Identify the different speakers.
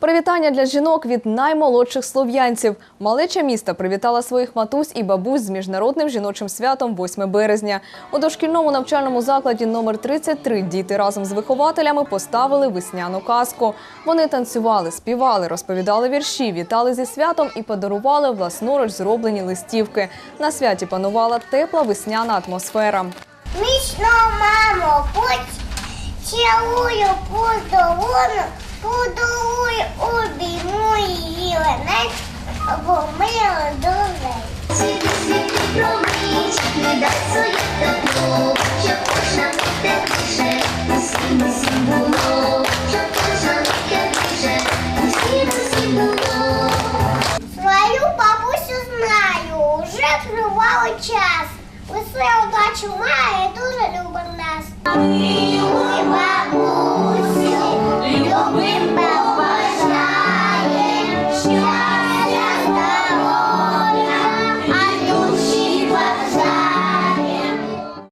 Speaker 1: Привітання для жінок від наймолодших слов'янців. Малеча міста привітала своїх матусь і бабусь з міжнародним жіночим святом 8 березня. У дошкільному навчальному закладі номер 33 діти разом з вихователями поставили весняну казку. Вони танцювали, співали, розповідали вірші, вітали зі святом і подарували власноруч зроблені листівки. На святі панувала тепла весняна атмосфера.
Speaker 2: Мічно, мамо, путь, цілую подолону, подолую обійму її ленець, бо ми одолей.
Speaker 3: Не дай своє тепло, щоб кожна буде тише, усім усім було, щоб кожна буде тише, усім усім було.
Speaker 2: Свою бабусю знаю, вже тривало час. Усе удачу має, дуже любить нас.